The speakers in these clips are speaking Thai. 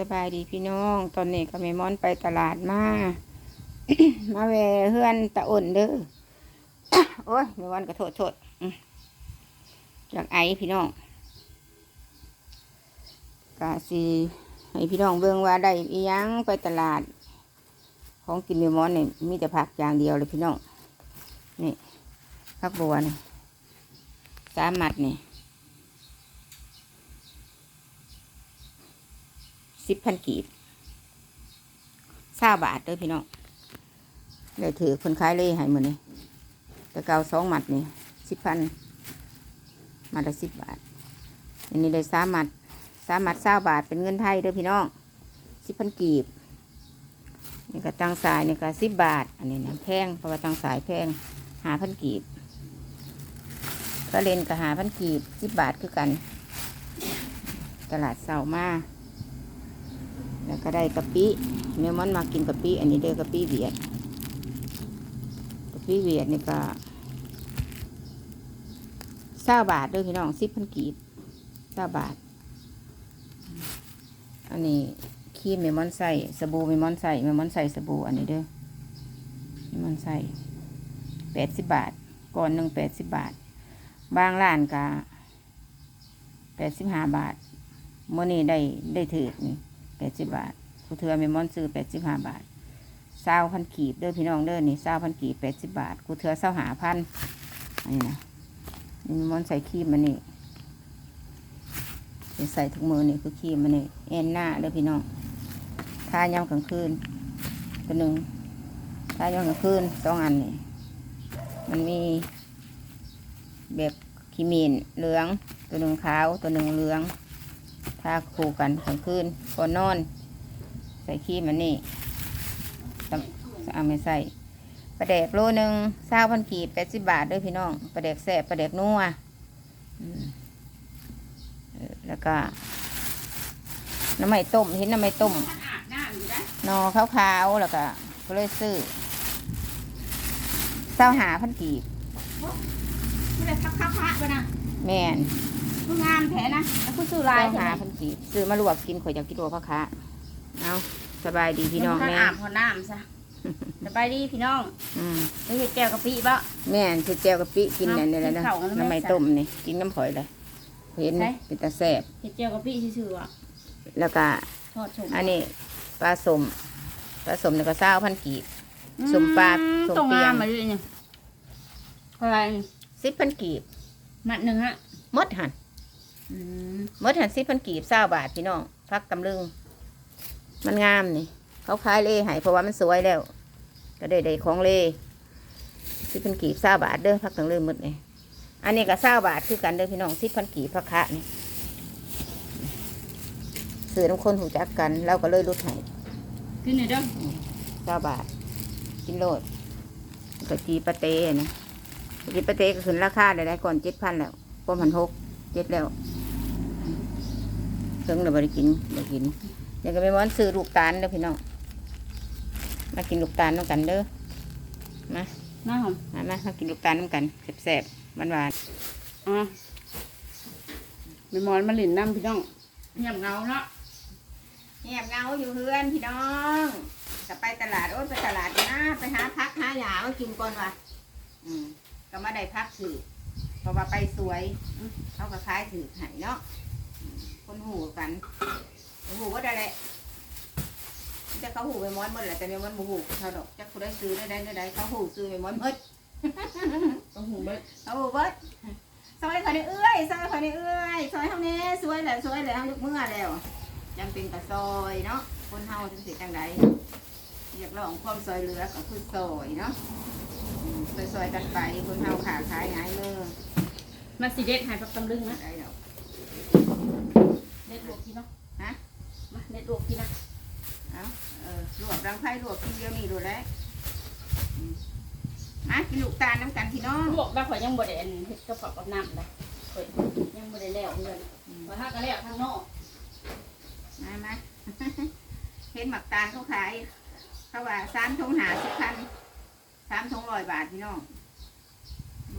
สบายดีพี่น้อง ตอนนี้ก็แม่มอนไปตลาดมา มาแวเฮือนตะอ่นเด้อ โอ้ยแม่มอนก็โทษโทษจากไอพี่น้องกะสิให้พี่น้องเบิ่งว่าได้อียังไปตลาด ของกินแม่มอนเนี่ยมีแต่ผักอย่างเดียวเลยพี่น้อง นี่ผักบัวนี่สามมัดนี่ สิบพันกีบเศร้าบาทเด้อพี่น้องได้ถือคนขายเลยให้หมดนี่แต่เกาสองหมัดนี่สิบพันมัดละสิบบาท อันนี้ได้สามหมัดสามหมัดเศร้าบาทเป็นเงินไทยเด้อพี่น้องสิบพันกีบนี่ก็ตังสายนี่ก็สิบบาท อันนี้นะแพงเพราะว่าตังสายแพงหาพันกีบก็เลนก็หาพันกีบสิบบาทคือกัน ตลาดเสามา แล้วก็ได้กะปิเมมอนมากินกะปิอันนี้เด้อกะปิเวียดกะปิเวียดนี่ก็เศร้าบาทเด้อพี่น้องสิบพันกีบเศร้าบาท อันนี้ครีมเมมอนใส่สบู่เมมอนใส่เมมอนใส่สบู่อันนี้เด้อเมมอนใส่แปดสิบบาทก่อนหนึ่งแปดสิบบาท บางร้านก็แปดสิบห้าบาทเมื่อนี้ได้ได้ถือนี่ แปดสิบบาทผู้เทือเมมอนซื้อแปดสิบห้าบาทเศร้าพันกีบเด้อพี่น้องเด้อนี่เศร้าพันกีบแปดสิบบาทกูเทือเศร้าหาพันนนี้นะนี่มอนใส่ครีมมันนี่ใส่ทุกมือนี่คือครีมมันนี่แอนหน้าเด้อพี่น้องทายามกลางคืนตัวหนึ่งทายามกลางคืนสองอันนี่มันมีแบบขีมีนเหลือง ตัวหนึ่งขาวตัวหนึ่งเหลือง ทาคู่กันกลางคืนก่อนนอน ใส่ขี้มันนี่ตำเอาไม่ใส่ปลาแดกโลหนึ่งเศร้าพันกีบแปดสิบบาทเด้วยพี่น้องปลาแดกแสบปลาแดกนัวอืมเออแล้วก็น้ำไม่ต้มเห็นน้ำไม่ต้มหนอขาวๆแล้วก็ก็เลยซื้อเศร้าหาพันกีบไม่ได้พักพักพักไปนะแม่น คืองามแท้นะแล้วคุณซื้อเศลาร้ายใช่หาไหมพันกีบซื้อมาลวกกินข่อยอยากกินลวกพะคะเอาสบายดีพี่น้องมัแม่ อาบพอน้ำซะสบายดีพี่น้องอืมไม่ใช่แก้วกะปิบ่ แม่นสิเจียวกะปิกินเนี่ยนี่แหละนะกินข้าวกันแล้วแม่น้ำไม่ต้มนี่กินน้ำข่อยเลยเห็นใช่ เป็นตาแซ่บเฮ็ดแก้วกะปิซื่อๆอะแล้วก็ทอดชมอันนี้ปลาสมปลาสมเนี่ยก็เศร้าพันกีบ สมปลาสมตรงเปียง งามมาเลยเนี่ยอะไรสิบพันกีบมัดหนึ่งฮะหมดหัน อืมหมดหันสิบพันกีบเศร้าบาทพี่น้องพักตำลึง มันงามนี่ เขาขายเล่ให้เพราะว่ามันสวยแล้ว ก็ได้ได้ของเล่สิบพันกีบเศร้าบาทเด้อพักตำลึงหมดเลยอันนี้ก็เศร้าบาทคือกันเด้อพี่น้องสิบพันกีบพักคะนี่ซื้อน้ำคนหูจักกันเราก็เลยลดให้ขึ้นหน่อยเด้อเก้าบาท กินโลดกะจีปาเต้นะกะจีปาเต้ก็ขึ้นราคาได้ได้ก่อนเจ็ดพันแล้วป้อมันหกเจ็ดแล้ว เพิ่งเราไปกินไปกินเดี๋ยวก็ไปม้อนซื้อลูกตาลเด้อพี่น้องมากินลูกตาลน้ำกันเด้อมาหน้าหอมมามามากินลูกตาลน้ำกันแซ่บๆหวานหวานอะไปมอนมาหลินน้ำพี่น้องเงียบเงาเนาะเงียบเงาอยู่เพื่อนพี่น้องจะไปตลาดโอ้ยไปตลาดนะไปหาพักหาหยามากินก่อนว่ะอืมก็มาได้พักถือเพราะว่าไปสวยเขาก็คล้ายถือไห้เนาะอืม คนหูกันหูว่าได้แหละจะเขาหูไปม้อนหมดแหละแต่ไม่ม้อนบูหูเขาดอกจะเขาได้ซื้อได้ได้ได้ได้เขาหูซื้อไปม้อนหมดต้องหูเบิดเขาหูเบิดซอยเขาในเอื้อยซอยเขาในเอื้อยซอยเท่านี้สวยแหละสวยแหละเขายกมือแล้วจำเป็นกับซอยเนาะคนเฮาจังสิจังใดอยากลองความซอยเหลือก็คือซอยเนาะอืมซอยๆกันไปคนเฮาขาขายหายมือมาสิเด็ดให้พักตำลึงนะได้ดอก เด็ดลวกพี่เนาะฮะมาเด็ดลวกพี่นะเอาเออลวกรังไผ่ลวกทีเดียวนี่ดูแลวอืมมากินลูกตาลน้ำกันพี่น้องลวกแล้วข่อยยังบ่ได้อันเฮ็ดกระเพาะกับน้ำเลยข่อยยังบ่ได้แล้วเงินว่าถ้าก็แล้วทางนอกมามาเห็นหมักตาลเขาขายเขาว่าสามทงหาสิบพันสามทงร้อยบาทพี่น้อง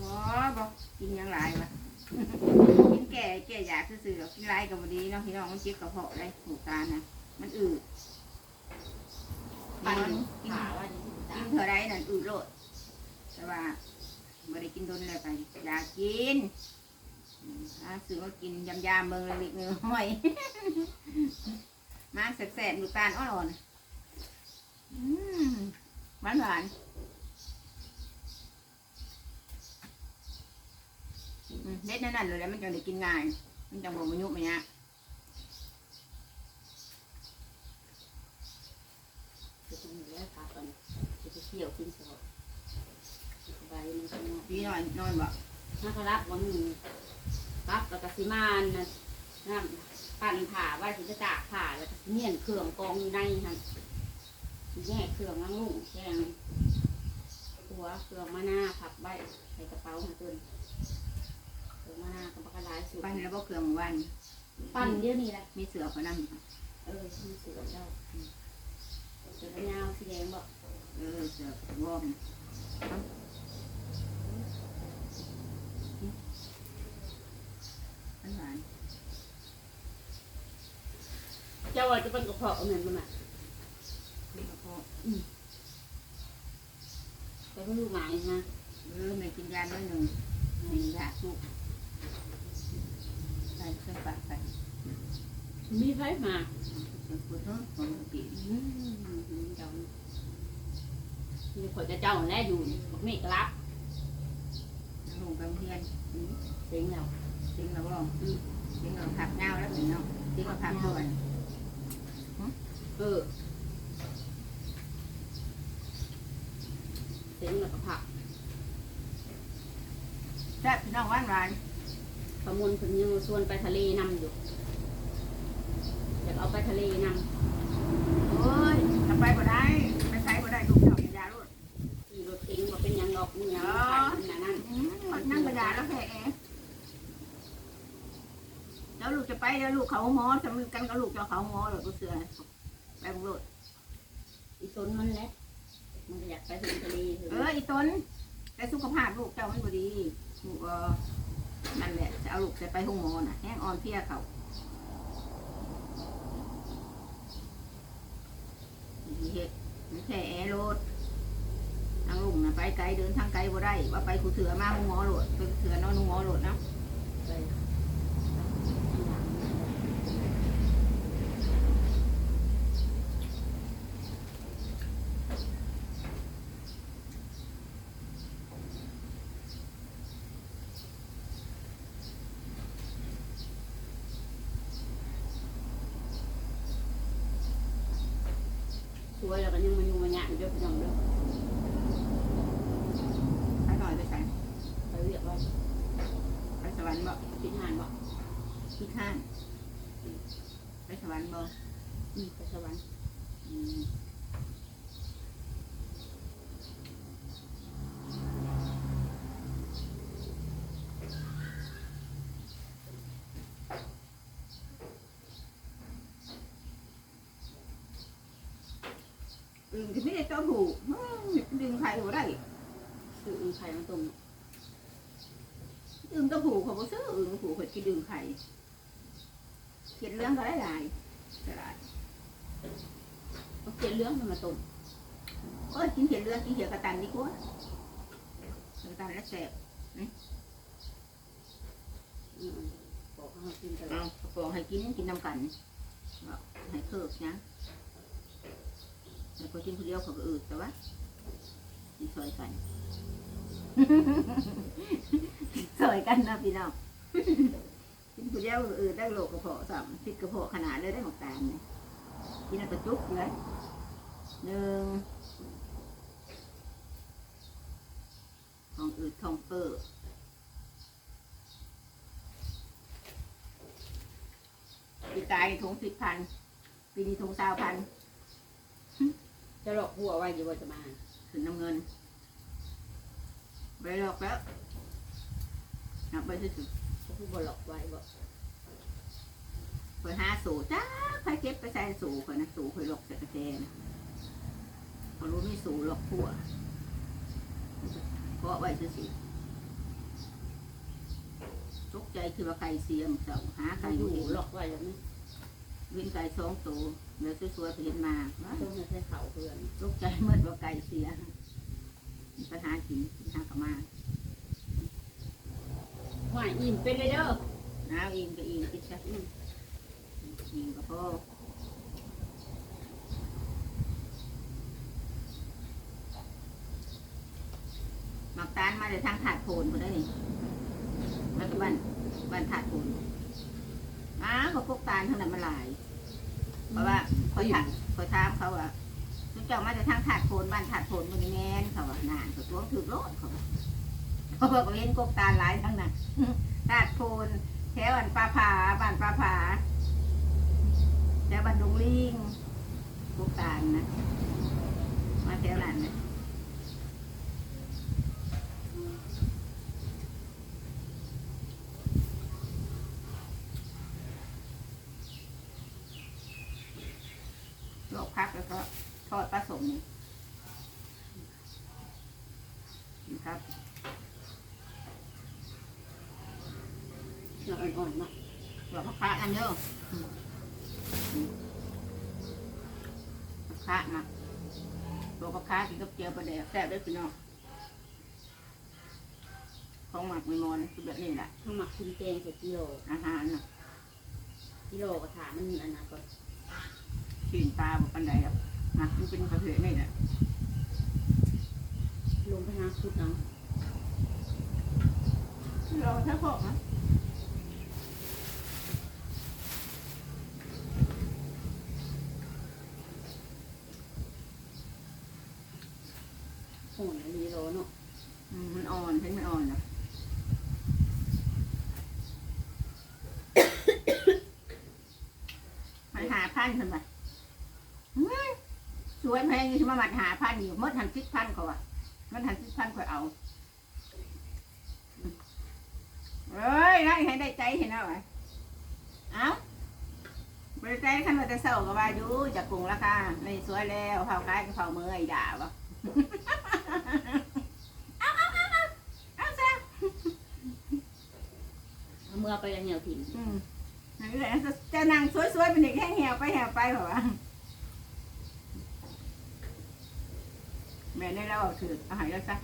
บ่บ่กินหยังหลายวะกิน แก่แก่อยากซื้อๆหรอกกินหลายกับบดีเนาะพี่น้องมันเจ็บกระเพาะเลยลูกตาลนะมันอืดปั่นกินกินขาว่าจะสิตากินเท่าไรนั่นอืดโลดแต่ว่าไม่ได้กินโดนอะไรไปอยากกินอืมอะซื้อมากินยำยำๆเมืองเล็กๆเนื้อห้อยมาแสบๆดูตาลอ่อนๆอืมหวานหวานๆ อืมเด็ดนั่นๆเลยแหล้วมันจะได้กินง่าย มันจะบอกมันยุบมันยะจะกินอยู่แล้วขาก่อนจะไปเที่ยวกินสดสบายมันก็นอนพี่นอนนอนบ่นักรับวันนี้รับแล้วก็สิมานนะน้ำปั่นผ่าไว้สิจะตากผ่าแล้วก็สิเนียนเครื่องกองอยู่ในนั่นสิแยกเครื่องล้างลูกแกงตัวเครื่องมะนาวผับไว้ใส่กระเป๋าให้เกิน เครื่องมะนาวกับปลากระไรสุดปั้นแล้วบ่เครื่องหมู่บ้านปั่นเดี๋ยวนี้แหละมีเสือเขานั่งเออมีเสือเจ้าเสือยาวสีแดงบอกเออเสือวอร์มหวานหวานเจ้าว่าจะเป็นกระเพาะเอาเงินมาไหมนี่ก็พอแต่ไม่รู้หมายนะเออไม่กินยาน้อยหนึ่งไม่ยาลูก ใส่เครื่องปากใส่มีไฟมาปวดท้องปกติอืมเจ้ามีคนจะเจ้าแน่อยู่บอกไม่กลับลงไปเรียนอืมเสียงแล้วจริงแล้วบ่อืมจริงแล้วผักเงาแล้วเป็นเนาะจริงแล้วผักด้วย เออเสียงแล้วก็ผักแซ่บพี่น้องหวานหวาน ประมุนผลยังชวนไปทะเลนำอยู่อยากเอาไปทะเลนโอ้ยจะไปบ่ได้ไปใส่บ่ได้ลูกเจ้าอย่ายาลูกำขี่รถเก๋งว่าเป็นหยังดอกนี่ยังขายนั่นอืมนั่งกระดาษแล้วแค่เองแล้วลูกจะไปแล้วลูกเขาหมอจะมีกันกับลูกเจ้าเขาหมอเลยก็เสือไปบุรุษอีต้นมันแหละมันก็อยากไปถึงทะเลเถเออะออีต้นแต่สุขภาพลูกเจ้ามันบ่ดีลูกเออ นั่นแหละจะเอาลูกจะไปห้องหมอน่ะแห้งอ่อนเพลียเขาเฮ็ดไม่ใช่แอร์โรดทางลุงนะไปไกลเดินทางไกลบ่ได้ ว่าไปคูเถือมาห้องหมอโหลดไปคูเถือนอนห้องหมอโหลดเนาะ ไป ส วยแล้วก็ยังมาอยู่มาหยาดเด้อพี่น้องเด้อไปหน่อยไปใส่ไปเรียกว่าไปสวรรค์บ่พิหานบ่ที่ข้านไปสวรรค์บ่อืมไปสวรรค์อืมอืมที่ไม่ได้เจ้าถูกอืมดึงใครหัวได้ซื้ออึ่งไข่มาต้มดึงเจ้าถูกเขาบอกซื้ออึ่งถูกเขาที่ดึงใครเขียนเรื่องก็ได้หลายก็ได้เอาเกล็ดเหลื้องมันมาต้มเอ้ยกินเขียนเรื่องกินเขียนกระตันดีกว่ากระตันแล้วแสบอืมบอกให้เขากินกันเอากระป๋องให้กินกินน้ำกันบอกให้เคิร์กนะ แต่คนกินคนเดียวเขาก็อืดแต่ว่ากิซอยกัน ซอยกันนะพี่น้องกินคนเดียวก็อืดได้โรคกระเพาะสามพิษกระเพาะขนาดเลยได้หมกตามเนี่ยกินแล้วกระจุกเลยหนึ่งทองอืดทองเฟ้อปีกายถุงสิบพันปีนี้ถุงสาวพัน จะหลอกหัวไว้อยู่ว่าจะมาถึงน้ำเงินไปหลอกแล้วนับไปสุดเขาพูดบ่หลอกไว้บ่ๆไปหาสูจ้าใครเก็บไปใส่สูคนนะสูเคยหลอกใส่กระเจนเขารู้ไม่สูหลอกผัวเพราะไว้สิตกใจคือว่าใครเสียมเสาหาใครอยู่หลอกไว้อย่างนี้ วินไก่สองตัวเดี๋ยวสวยๆไปเห็นมาต้องให้ใช้เขาเพื่อนตกใจเมื่อว่าไก่เสียปัญหากินปัญหากับมาหวานอิ่มเป็นเลยเด้อน้าอิงก็อิงคิดซะอิงอิงก็พอหมักตาลมาจากทางถาดโพนมาได้นี่มาจากบ้านบ้านถาดโพนอ้าวก็พวกตาลทั้งนั้นมาหลาย เพราะว่าคอยถามคอยถามเขาว่าจุเจ้ามาจากทางถาดโพนบ้านถาดโพนมันนี่แม่นเขาว่านานเขาตัวถือโลดเขาว่าเขาบอกว่าเห็นกบตาลหลายทั้งนั้นถาดโพนแถวอันปลาผาบ้านปลาผาแถวบ้านดงลิงกบตาลนะมาแถวนั้นนะ พักแล้วก็ทอดปลาสมนี่นี่ครับเนื้ออ่อนๆเนาะลวกพักอันเดียวอืมอืมพักมาลวกพักกินกับเจียวปลาแดกแซ่บด้วยพี่น้องของหมักไม่มอนคือแบบนี้แหละข้าวหมักกินแกงใส่กิโลอาหารน่ะกิโลกระถามันอันนั้นก็กิน ปลาบปันใดอะหมักมันเป็นประเภทนี่แหละลงไปหาคุดเอาเราถ้าพอกนะ โอ้ยกิโลเนาะ อืมมันอ่อนเห็นมันอ่อนนะมันหาพันขึ้นมาเฮ้ยสวยแพงอยู่ที่มาหมัด หาพันอยู่มดหันสิบพันเขาอะมันหันสิบพันก็เอาเอ้ยนั่นให้ได้ใจเห็นเอาไหมเอ้าบริใจขันว่าจะเศร้ากับว่าอยู่จากกรุงราคาในสวยแล้วเผาคล้ายกับเผาเมื่อยด่าวะเอาเอาเอาเอาเอาซะเอาเมื่อไปยังเหนียวถิ่นอืมนั่นแหละจะนั่งสวยๆเป็นเด็กแห้งแหวไปแหวไปเหรอวะ แม่ได้แล้วเอาถือเอาใหายแล้วซัก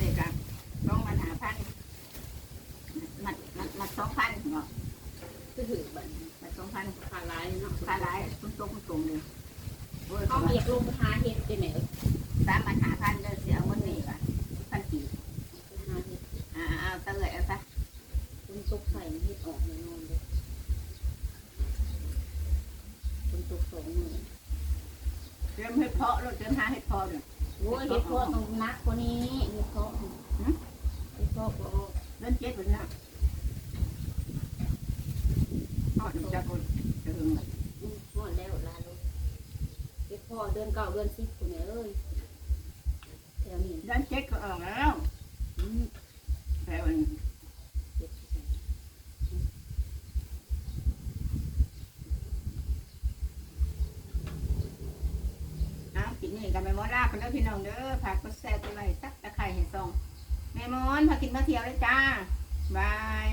นี่กันต้องมันหาพันมัดมัดมัดสองพันเนาะก็ถือบันมัดสองพันขาลายเนาะขาหลายตุ้มตุ้มตุ้มเลยโอ้ยเขาไม่อยากลงไปหาเห็ดได้ไหมเออสามมันหาพันเด้อเสียเอาเงินนี่ว่ะพันกี่ไปหาเห็ดอ่าเอาเตยเอาซะคน ตกใส่เห็ดออกแน่นอนเลยคนตกสองมือเตรียมให้เพาะแล้วเตรียมหาให้พอเนี่ยโอ้ยเห็ดเพาะต้องนักกว่านี้เห็ดเพาะเห็ดเพาะก็เล่นเจ็ดคนน่ะเอาถึงจะคนจะถึงน่ะอืมหมดแล้วลาลูกเห็ดเพาะเดือนเก้าเดือนสิบคนเนี่ยเอ้ยแถวนี้เล่นเจ็ดก็ออกแล้ว อืม แต่มัน เห็ด เอากินนี่ กันไปมอลาคนแล้วพี่น้องเด้อผักก็แซ่บไปเลยตักตะไคร้ให้ซองแม่มอนพากินมาเที่ยวเลยจ้าบาย